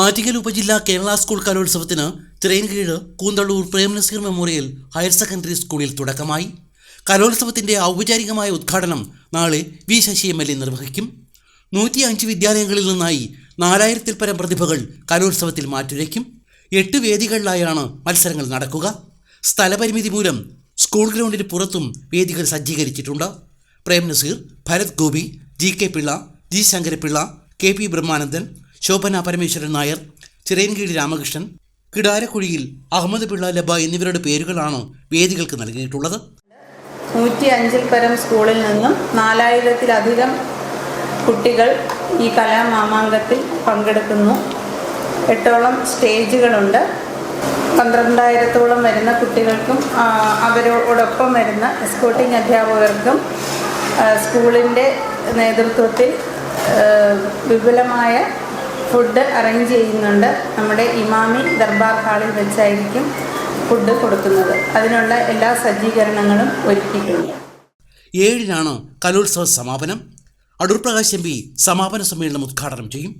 ആറ്റിങ്ങൽ ഉപജില്ലാ കേരള സ്കൂൾ കലോത്സവത്തിന് Chirayinkeezhu Koonthalloor Prem Nazir memorial higher secondary സ്കൂളിൽ തുടക്കമായി. കലോത്സവത്തിന്റെ ഔപചാരികമായ ഉദ്ഘാടനം നാളെ V Sasi M L A നിർവഹിക്കും. നൂറ്റി അഞ്ച് വിദ്യാലയങ്ങളിൽ നിന്നായി നാലായിരത്തിൽ പരം പ്രതിഭകൾ കലോത്സവത്തിൽ മാറ്റുരയ്ക്കും. എട്ട് വേദികളിലായാണ് മത്സരങ്ങൾ നടക്കുക. സ്ഥലപരിമിതി മൂലം സ്കൂൾ ഗ്രൗണ്ടിന് പുറത്തും വേദികൾ സജ്ജീകരിച്ചിട്ടുണ്ട്. Prem Nazir Bharat Gopi G K Pillai G Sankarapillai K P Brahmanandan Sobhana Parameswaran Nair Chirayinkeezhu Ramakrishnan കിടാരക്കുഴിയിൽ Ahammed Pillai Labba എന്നിവരുടെ പേരുകളാണ് വേദികൾക്ക് നൽകിയിട്ടുള്ളത്. നൂറ്റി അഞ്ചിൽ പരം സ്കൂളിൽ നിന്നും നാലായിരത്തിലധികം കുട്ടികൾ ഈ കലാമാമാങ്കത്തിൽ പങ്കെടുക്കുന്നു. എട്ടോളം സ്റ്റേജുകളുണ്ട്. പന്ത്രണ്ടായിരത്തോളം വരുന്ന കുട്ടികൾക്കും അവരോടൊപ്പം വരുന്ന എസ്കോട്ടിംഗ് അധ്യാപകർക്കും സ്കൂളിന്റെ നേതൃത്വത്തിൽ വിപുലമായ ഫുഡ് അറേഞ്ച് ചെയ്യുന്നുണ്ട്. നമ്മുടെ ഇമാമി ദർബാർ ഹാളിൽ വെച്ചായിരിക്കും ഫുഡ് കൊടുക്കുന്നത്. അതിനുള്ള എല്ലാ സജ്ജീകരണങ്ങളും ഒരുക്കിയിട്ടുണ്ട്. ഏഴിനാണ് കലോത്സവ സമാപനം. അടൂർ പ്രകാശ് എം പി സമാപന സമ്മേളനം ഉദ്ഘാടനം ചെയ്യും.